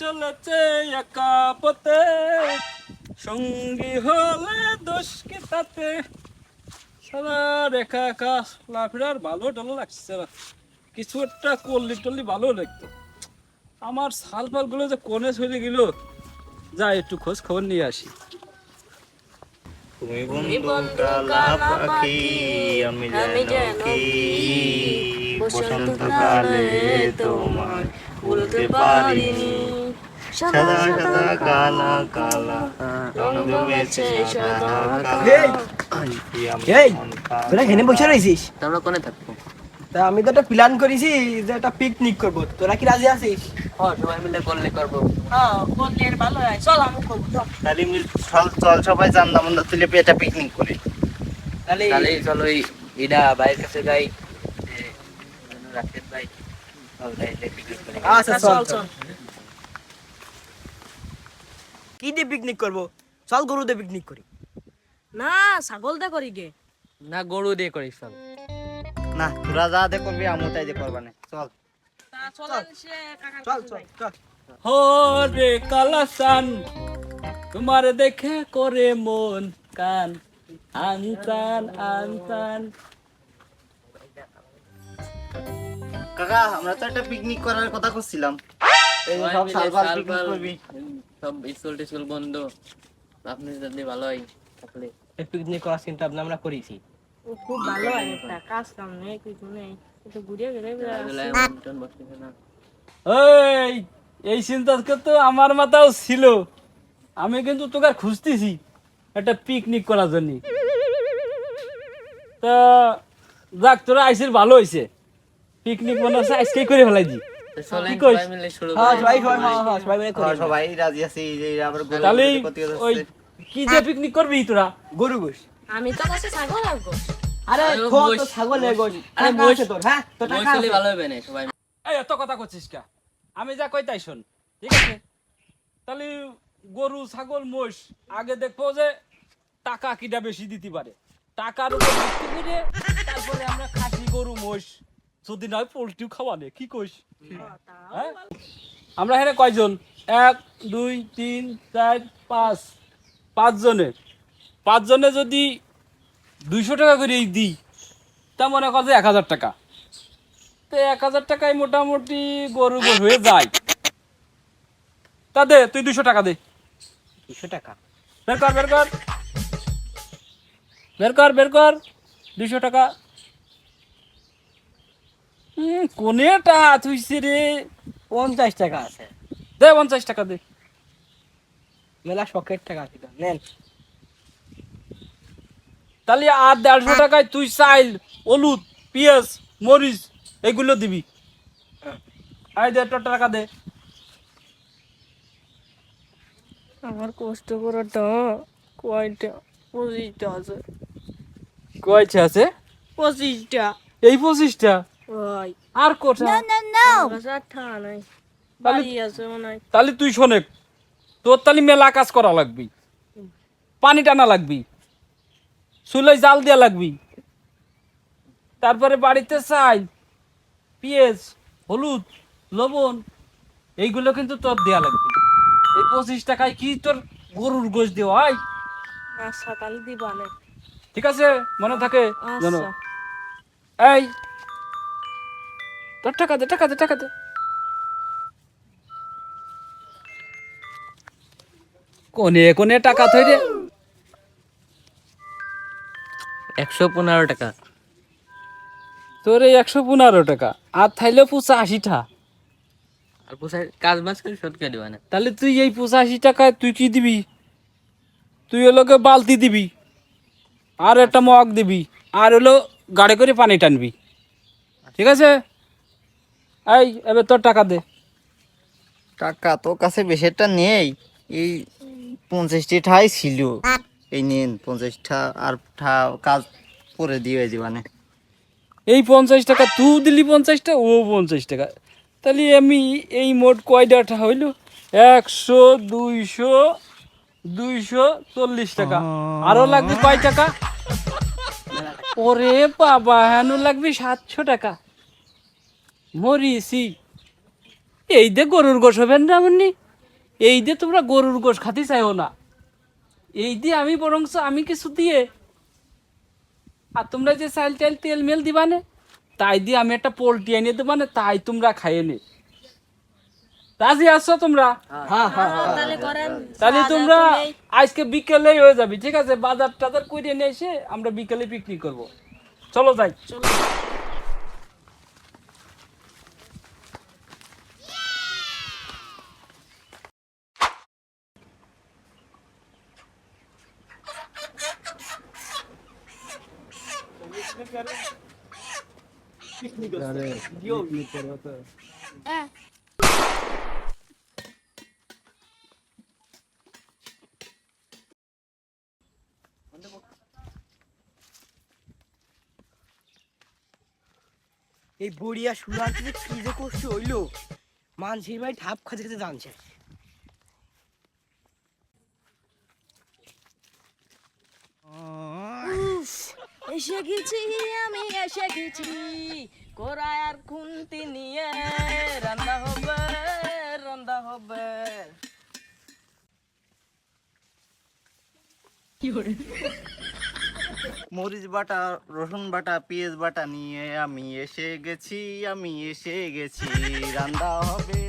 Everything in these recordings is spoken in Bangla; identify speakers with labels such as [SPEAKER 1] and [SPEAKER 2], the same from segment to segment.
[SPEAKER 1] চলেছে একা পথে। সঙ্গী হলে দোষ কি তাতে? সারা রেখা একা লাফিরার ভালো টালো লাগছে কিছু একটা করলি টললি ভালো লাগতো। আমার সাল ফালগুলো যে কোনে চলে গেল, যা একটু খোঁজ খবর নিয়ে আসি।
[SPEAKER 2] তুমি বন্ধু কালা পাখি আমি যেন কি? বসন্তকালে তোমায় বলতে পারিনি। সাদা সাদা কালা কালা রং জমেছে সাদা কালা।
[SPEAKER 3] এই, তোরা হেনে বসে রয়েছিস?
[SPEAKER 4] আমরা কোনে থাকব
[SPEAKER 3] তা আমি তো একটা প্ল্যান করেছি যে একটা পিকনিক করব। তোরা কি রাজি আছিস?
[SPEAKER 4] হ্যাঁ সবাই মিলে করলে করব।
[SPEAKER 2] তাহলে মিল চল চল সবাই জানলাম আমরা তুলে পেটা পিকনিক করি।
[SPEAKER 3] তাহলে
[SPEAKER 4] তাহলে চলো ওই ইডা ভাইয়ের কাছে যাই। রাখেন ভাই চল তাইলে পিকনিক করি
[SPEAKER 3] আচ্ছা চল। চল। কি দিয়ে পিকনিক করব? চল গরু দিয়ে পিকনিক করি।
[SPEAKER 5] না ছাগল দে করি গে।
[SPEAKER 4] না গরু দিয়ে করিস চল।
[SPEAKER 2] না তোরা যা দে করবি আমু তাই দে করবা না। চল।
[SPEAKER 3] চল। চল চল
[SPEAKER 1] হো কালাসান তোমার দেখে করে মন কান। আনতান আনতান
[SPEAKER 2] কাকা আমরা তো একটা পিকনিক করার কথা করছিলাম। এই সব সালবাল পিকনিক করবি।
[SPEAKER 4] সব স্কুল টিস্কুল বন্ধ। আপনি যদি ভালো হয় তাহলে।
[SPEAKER 3] পিকনিক করার চিন্তা ভাবনা আমরা করেছি।
[SPEAKER 5] ও খুব ভালো একটা কাজ কাম নেই কিছু নেই একটু ঘুরিয়ে ঘুরে
[SPEAKER 1] এই এই চিন্তা তো আমার মাথাও ছিল। আমি কিন্তু তোকে আর খুঁজতেছি একটা পিকনিক করার জন্য। তা যাক তোরা আইসির ভালো হয়েছে পিকনিক মনে হচ্ছে আজকেই করে ফেলাই দি
[SPEAKER 4] তো চলেন
[SPEAKER 1] কি কইস?
[SPEAKER 4] সবাই মিলে শুরু
[SPEAKER 3] হ্যাঁ হ্যাঁ
[SPEAKER 2] যে।
[SPEAKER 1] কি যে পিকনিক করবি তোরা?
[SPEAKER 3] গরু গোশ।
[SPEAKER 5] আমি তো কাছে ছাগল রাখব
[SPEAKER 3] আরে খো তো
[SPEAKER 4] আরে
[SPEAKER 3] তোর হ্যাঁ?
[SPEAKER 4] ওই
[SPEAKER 3] টাকা।
[SPEAKER 4] ভালো হবে না সবাই।
[SPEAKER 1] এই এত কথা করছিস কা? আমি যা কই তাই শোন ঠিক আছে? তাহলে গরু ছাগল মোষ আগে দেখব যে টাকা কিটা বেশি দিতে পারে। টাকার উপর ভিত্তি করে তারপরে আমরা খাসি গরু মোষ যদি নয় পোলট্রিও খাওয়ালে কি কইস? হ্যাঁ? আমরা এখানে কয়জন? এক দুই তিন চার পাঁচ। পাঁচজনে পাঁচজনে যদি দুইশো টাকা করে দিই তা মনে কর যে এক হাজার টাকা। তো এক হাজার টাকায় মোটামুটি গরু গোর হয়ে যায়। তা দে তুই দুশো টাকা দে।
[SPEAKER 3] দুশো টাকা।
[SPEAKER 1] বের কর বের কর। বের কর বের কর। দুশো টাকা। কোনেটা তুইছে রে?
[SPEAKER 3] পঞ্চাশ টাকা আছে।
[SPEAKER 1] দে পঞ্চাশ টাকা দে।
[SPEAKER 3] মেলা শখের টাকা নেন।
[SPEAKER 1] তাহলে আর দেড়শো টাকায় তুই চাইল হলুদ পেঁয়াজ মরিচ এগুলো দিবি। আয় দে টাকা দে।
[SPEAKER 5] আমার কষ্ট করাটা কয়টা পঁচিশটা আছে।
[SPEAKER 1] কয়ছে আছে?
[SPEAKER 5] পঁচিশটা।
[SPEAKER 1] এই পঁচিশটা? আর
[SPEAKER 5] কাছে নাই। হয়।
[SPEAKER 1] তাহলে তুই শোনে তোর তাহলে মেলা কাজ করা লাগবি। পানি টানা লাগবি। চুলোয় জাল দেওয়া লাগবি। তারপরে বাড়িতে চাই পেঁয়াজ হলুদ লবণ এইগুলো কিন্তু তোর দেয়া লাগবে। এই পঁচিশ টাকায় কি তোর গরুর গোশ দেওয়া হয়?
[SPEAKER 5] আচ্ছা তাহলে দিবা
[SPEAKER 1] ঠিক আছে মনে থাকে? জানো
[SPEAKER 5] আচ্ছা
[SPEAKER 1] এই তোর টাকা দে টাকা দে টাকা দে। কোনে কোনে টাকা থই রে
[SPEAKER 4] একশো পনেরো টাকা।
[SPEAKER 1] তোর এই একশো পনেরো টাকা। আর থাইলে পঁচাশিটা।
[SPEAKER 4] আর পোষায় কাজ বাজ করে শোধ করে দেবা না।
[SPEAKER 1] তাহলে তুই এই পঁচাশি টাকায় তুই কি দিবি? তুই হলোকে বালতি দিবি আর একটা মগ দিবি আর হলো গাড়ি করে পানি টানবি। ঠিক আছে? এই এবার তোর টাকা দে।
[SPEAKER 2] টাকা তোর কাছে বেশিটা নেই এই পঞ্চাশটি ঠাই ছিল। এই নিন, পঞ্চাশটা আর কাজ করে দিয়ে দিবানে
[SPEAKER 1] এই পঞ্চাশ টাকা তুই দিলি পঞ্চাশটা, ও পঞ্চাশ টাকা। তাহলে আমি এই মোট কয়টা হইল? একশো, দুইশো দুইশো চল্লিশ টাকা। আরও লাগবে কয় টাকা? ওরে বাবা, হেন লাগবে সাতশো টাকা। মরিছি এই দে গরুর গোশ হবেন না এই দিয়ে তোমরা গরুর গোশ খাতে চাইও না। এই দিয়ে আমি বরংস আমি কিছু দিয়ে। আর তোমরা যে চাল টাল তেল মেল দিবানে তাই দিয়ে আমি একটা পোলট্রি এনে দেবানে তাই তোমরা খাইয়ে নে। রাজি আসছো তোমরা?
[SPEAKER 3] হ্যাঁ হ্যাঁ
[SPEAKER 5] তাহলে করেন।
[SPEAKER 1] তাহলে তোমরা আজকে বিকেলেই হয়ে যাবে ঠিক আছে? বাজার টাজার করে নিয়ে এসে আমরা বিকেলে পিকনিক করব। চলো যাই।
[SPEAKER 3] এই বুড়িয়া শুনার কি যে কষ্ট হইল মানসির ভাই ঠাপ খাতে খাতে জানছে।
[SPEAKER 5] এসে গেছি আমি এসে গেছি। কোরায় আর খুন্তি নিয়ে রান্না হবে রান্না হবে।
[SPEAKER 2] মরিচ বাটা রসুন বাটা পেঁয়াজ বাটা নিয়ে আমি এসে গেছি আমি এসে গেছি রান্না হবে।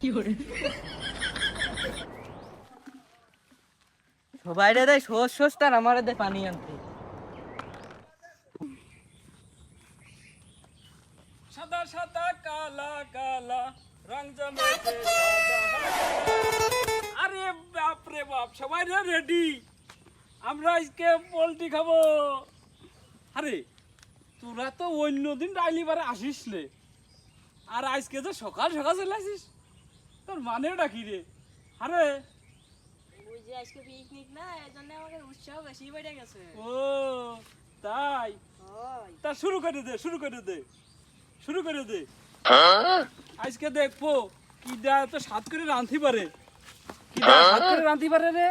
[SPEAKER 3] সবাই রে দেয় সোস সোস তার আমার দে পানি আনতে।
[SPEAKER 1] সাদা সাদা, কালা কালা, রং জমেছে। আরে বাপ রে বাপ, সবাই রেডি আমরা আজকে পোলট্রি খাব। আরে, তোরা তো অন্য দিন ডাইলিবারে আসিস নে আর আজকে তো সকাল সকাল চলে আসিস, তোর মানেটা কি রে? আরে
[SPEAKER 5] যে আজকে পিকনিক না এই জন্য আমাকে উৎসাহ বেশি বেড়ে গেছে।
[SPEAKER 1] ও তাই? তা শুরু করে দে শুরু করে দে শুরু করে দে। আজকে দেখব কি দা তো সাত করে রাঁধতে পারে? কি দা সাত করে রাঁধতে পারে রে?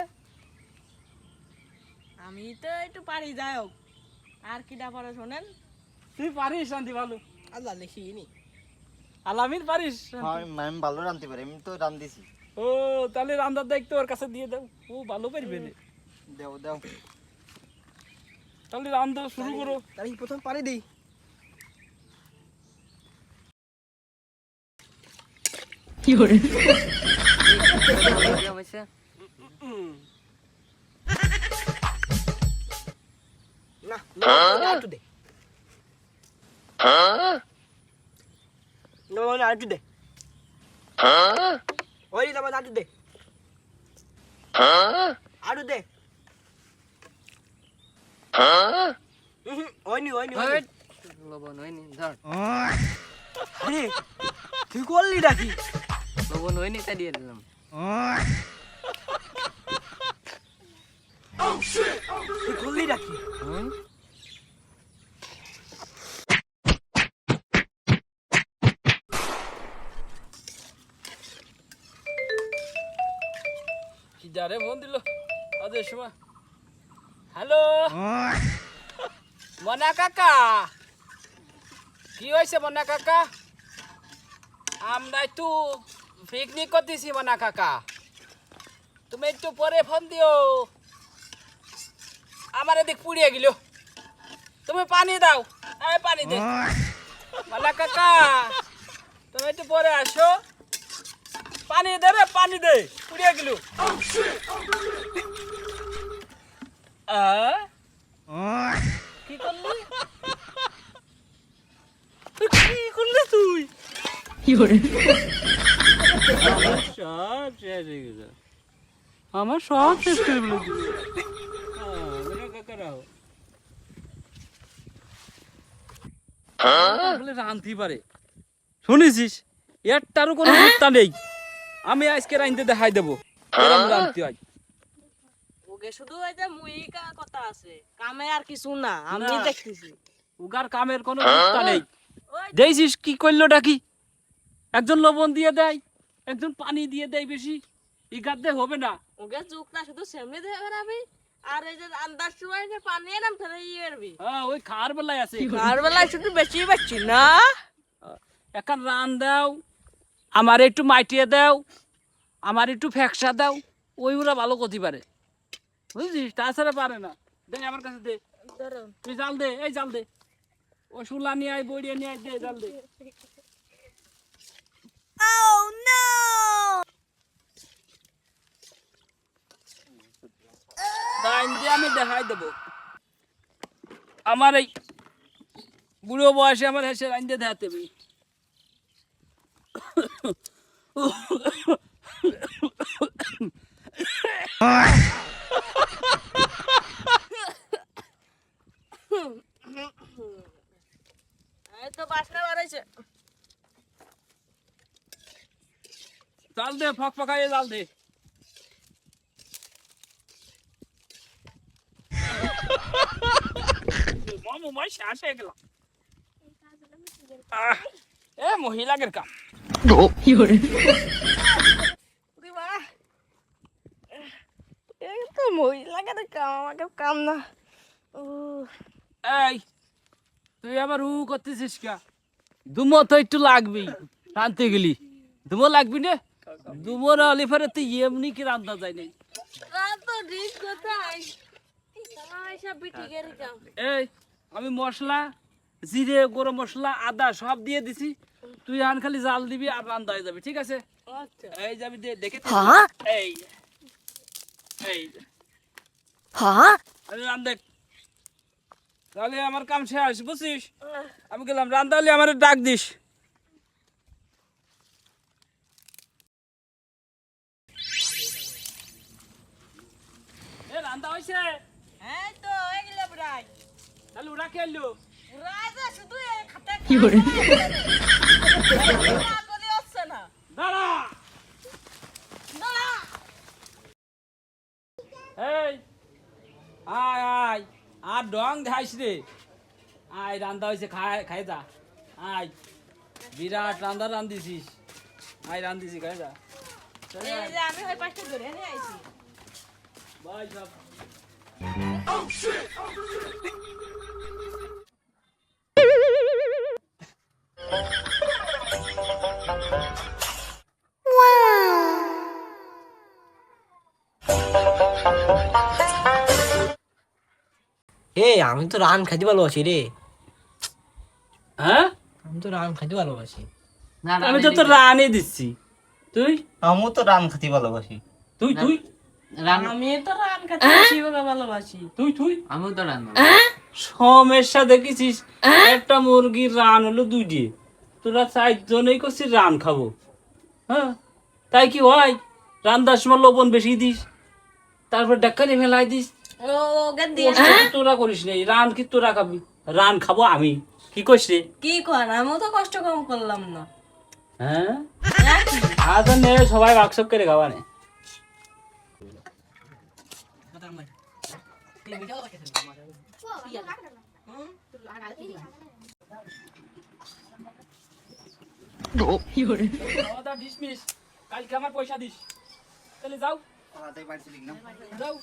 [SPEAKER 5] আমি তো একটু পারি যাই হোক। আর কিটা পরে শোনেন?
[SPEAKER 1] তুই পারিস রাঁধতে ভালো।
[SPEAKER 3] আল্লাহ লিখিনি
[SPEAKER 1] আলামিন পারিস?
[SPEAKER 2] হ্যাঁ, আমি ভালো রাঁধতে পারি আমি তো রাঁধতেছি
[SPEAKER 1] ও তাহলে রান্নার দায়িত্ব ওর কাছে দিয়ে দাও। ও ভালো পারবে
[SPEAKER 2] দেও দেও।
[SPEAKER 1] তাহলে রান্না শুরু করো।
[SPEAKER 3] তাহলে প্রথম পানি দিই? না না একটু দে। না না একটু দে। ওই দাম একটু দে। আরু দে। হুম ওইনি ওইনি ওইনি
[SPEAKER 4] লবণ হয়নি ধর।
[SPEAKER 3] আরে তুই করলি নাকি?
[SPEAKER 4] লবণ হয়নি তাই দিয়ে দিলাম।
[SPEAKER 3] তুই করলি নাকি?
[SPEAKER 1] যারে ফোন দিল। আদের সময়। হ্যালো? মনা কাকা? কি হয়েছে মনা কাকা? আমরা একটু পিকনিক করতেছি মনা কাকা। তুমি একটু পরে ফোন দিও। আমার এদিক পুড়িয়ে গেল। তুমি পানি দাও। পানি দে। মনা কাকা, তুমি একটু পরে আসো। পানি দে রে পানি দে। পুড়িয়ে গেল। আ? কি করলি? কি করলি তুই? সব শেষ হয়ে গেছে। আমার সব শেষ করে বলে দিল বলে রাঁধতে পারে। শুনেছিস? একটারও কোনো হত্যা নেই। আমি আজকে রাঁধতে দেখাই দেবো। কেরম রাঁধতে হয়
[SPEAKER 5] ওকে শুধু ওই যে মুইকা কথা আছে কামে আর কিছু না আমি দেখতেছি।
[SPEAKER 1] উগার কামের কোনো নেই। দেখছিস কি করলোটা কি একজন লবণ দিয়ে দেয় একজন পানি দিয়ে দেয় বেশি ইগার দিয়ে হবে না।
[SPEAKER 5] ওকে চুকটা শুধু সেমনি দেখে বেড়াবি আর এই যে আন্দাজ সময় যে পানি এলাম তাহলে ইয়ে
[SPEAKER 1] হ্যাঁ ওই খাওয়ার বেলায় আছে।
[SPEAKER 5] আর বেলায় শুধু বেশি পাচ্ছি না।
[SPEAKER 1] এখন রান দাও আমার একটু মাইটিয়ে দাও আমার একটু ফ্যাকসা দাও ওইগুলা ভালো করতে পারে। বুঝছিস? তাছাড়া পারে না। দে আমার কাছে দে। তুই জাল দে এই জাল দে। ও শুলা নিয়ে আয় বইড়িয়ে নিয়ে আয় দে জাল দে। দিয়ে আমি দেখাই দেবো। আমার এই বুড়ো বয়সে আমার হেসে লাইন দিয়ে দেখাতে হবে
[SPEAKER 5] এই তো বাসনা বাড়াইছে
[SPEAKER 1] জাল দে ফক ফকাইয়ে জাল দে মামু মাই শেষ হয়ে গেলাম আহ, এ মহিলাদের কাম
[SPEAKER 5] দিবা এই তো মহিলাকে তো কাম আমাকে কাম না ও
[SPEAKER 1] এই তুই আবার উ করতেছিস কা? দুমো তো একটু লাগবেই রানতে গেলি। দুমো লাগবি না? দুমো না হলে পরে তুই এমনি কি রান্না যায় নাই? এই আমি মশলা জিরে গরম মশলা আদা সব দিয়ে দিছি। তুই আন খালি জাল দিবি আর রান্না হয়ে যাবে ঠিক আছে?
[SPEAKER 5] আচ্ছা।
[SPEAKER 1] এই যাবি দে দেখে।
[SPEAKER 5] হ্যাঁ
[SPEAKER 1] এই এই
[SPEAKER 5] হ্যাঁ
[SPEAKER 1] আমি রান দেখ তাহলে আমার কাম শেষ বুঝছিস? আমি গেলাম রান্না হলে আমার ডাক দিস। এ রান্না হয়েছে
[SPEAKER 5] এই তো এগুলো প্রায়।
[SPEAKER 1] তাহলে ওরা কে এলো?
[SPEAKER 5] রাজা শুধু খাতা
[SPEAKER 1] এই আয় আয়। আর ডং দেখাইস রে। আয় রান্দা হয়েছে খায় খাই যা। আয়। বিরাট রান্দা রান্দিছিস আয় রান্দিছি খাই যা।
[SPEAKER 5] আমি ওই ধরে নিয়ে আইছি।
[SPEAKER 1] বাই সব।
[SPEAKER 3] আমি তো রান খাইতে ভালোবাসি রে
[SPEAKER 1] হ্যাঁ
[SPEAKER 3] আমি তো রান খাইতে ভালোবাসি
[SPEAKER 1] আমি তো তোর রানই দিচ্ছি তুই
[SPEAKER 2] আমিও তো রান খাতি ভালোবাসি
[SPEAKER 1] তুই তুই
[SPEAKER 5] আমি তো রান খাতে ভালোবাসি
[SPEAKER 1] তুই তুই
[SPEAKER 4] আমিও তো রান্না
[SPEAKER 1] সমস্যা দেখেছিস একটা মুরগির রান হলো দুই দিয়ে তোরা চারজনেই করছিস রান খাব হ্যাঁ তাই কি হয় রান্দার সময় লবণ বেশি দিস তারপর ডাক্কারি ফেলাই দিস কি তোরা করিস রান কি তোরা খাবি? রান খাব আমি। কি করিস রে?
[SPEAKER 5] কি কর? আমিও তো কষ্ট কম করলাম না।
[SPEAKER 1] হ্যাঁ?
[SPEAKER 5] হ্যাঁ?
[SPEAKER 1] আজ নে সবাই বাক্সক করে খাওয়া নে কালকে আমার পয়সা দিস। তাহলে যাও। যাও।